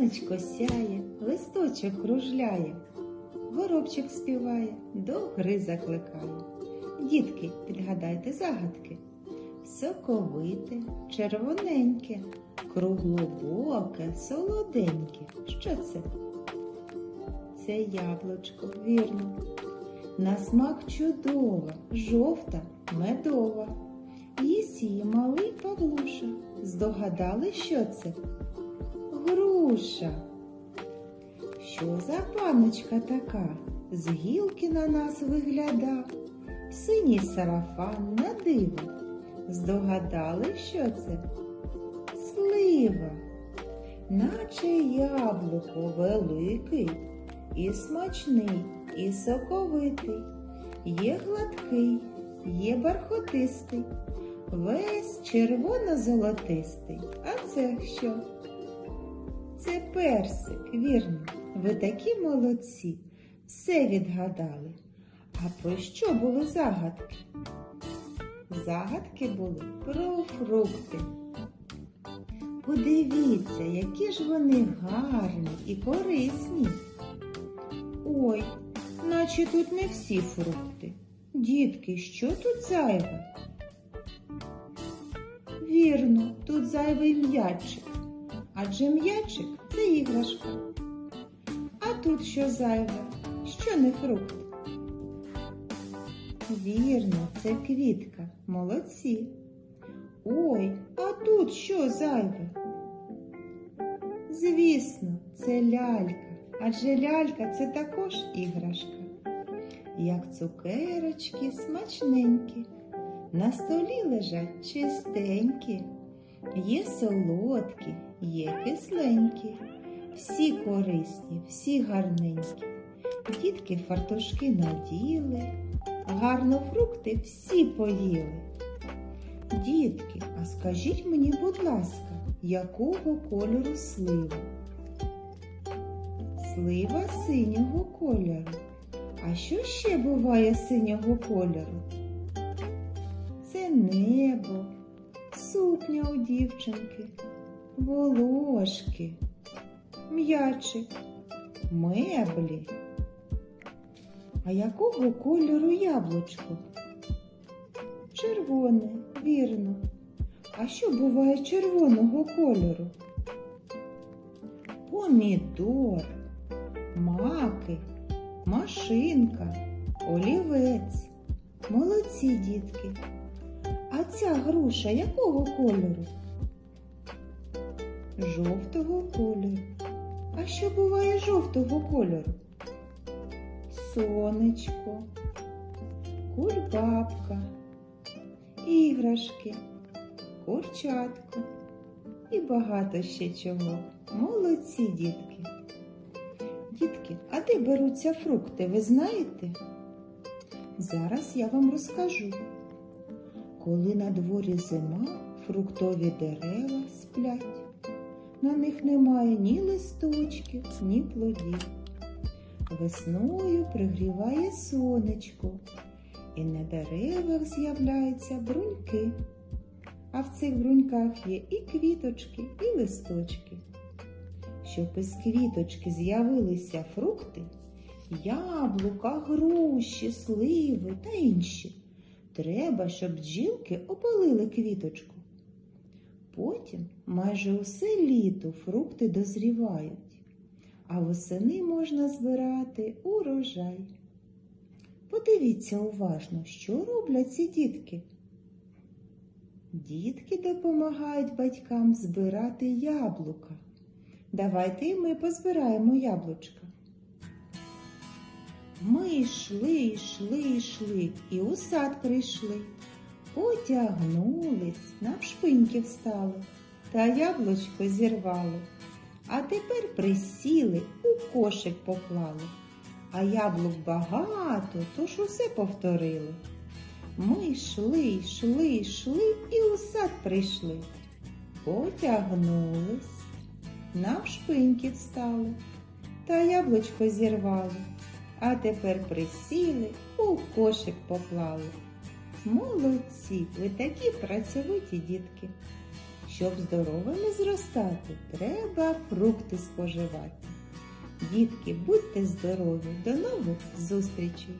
Сонечко сяє, листочок кружляє, горобчик співає, до гри закликає. Дітки, підгадайте загадки. Соковите, червоненьке, круглобоке, солоденьке. Що це? Це яблучко, вірно. На смак чудова, жовта, медова. Їсть її малий Павлуша. Здогадали, що це? Груша. Що за паночка така? З гілки на нас вигляда. Синій сарафан на диво. Здогадали, що це? Слива, наче яблуко великий, і смачний, і соковитий, є гладкий, є бархотистий, весь червоно-золотистий. А це що? Це персик, вірно. Ви такі молодці. Все відгадали. А про що були загадки? Загадки були про фрукти. Подивіться, які ж вони гарні і корисні. Ой, наче тут не всі фрукти. Дітки, що тут зайве? Вірно, тут зайвий м'ячик. Адже м'ячик це іграшка. А тут що зайве? Що не фрукт? Вірно, це квітка. Молодці. Ой, а тут що зайве? Звісно, це лялька, адже лялька це також іграшка. Як цукерочки смачненькі, на столі лежать чистенькі, є солодкі, є кисленькі, всі корисні, всі гарненькі. Дітки фартушки наділи, гарно фрукти всі поїли. Дітки, а скажіть мені, будь ласка, якого кольору слива? Слива синього кольору. А що ще буває синього кольору? Це небо, сукня у дівчинки, волошки, м'ячик, меблі. А якого кольору яблучко? Червоне, вірно. А що буває червоного кольору? Помідор, маки, машинка, олівець. Молодці дітки. А ця груша якого кольору? Жовтого кольору. А що буває жовтого кольору? Сонечко, кульбабка, іграшки, курчатко і багато ще чого. Молодці, дітки. Дітки, а де беруться фрукти, ви знаєте? Зараз я вам розкажу. Коли на дворі зима, фруктові дерева сплять. На них немає ні листочків, ні плодів. Весною пригріває сонечко, і на деревах з'являються бруньки. А в цих бруньках є і квіточки, і листочки. Щоб із квіточки з'явилися фрукти, яблука, груші, сливи та інші. Треба, щоб бджілки опалили квіточку. Потім майже усе літо фрукти дозрівають, а восени можна збирати урожай. Подивіться уважно, що роблять ці дітки. Дітки допомагають батькам збирати яблука. Давайте і ми позбираємо яблучка. Ми йшли, йшли, йшли і у сад прийшли. Потягнулись, навшпиньки встали та яблучко зірвали. А тепер присіли, у кошик поклали. А яблук багато, тож усе повторили. Ми йшли, йшли, йшли і у сад прийшли. Потягнулись, навшпиньки встали та яблучко зірвали. А тепер присіли, у кошик поклали. Молодці, ви такі працьовиті дітки. Щоб здоровими зростати, треба фрукти споживати. Дітки, будьте здорові, до нових зустрічей!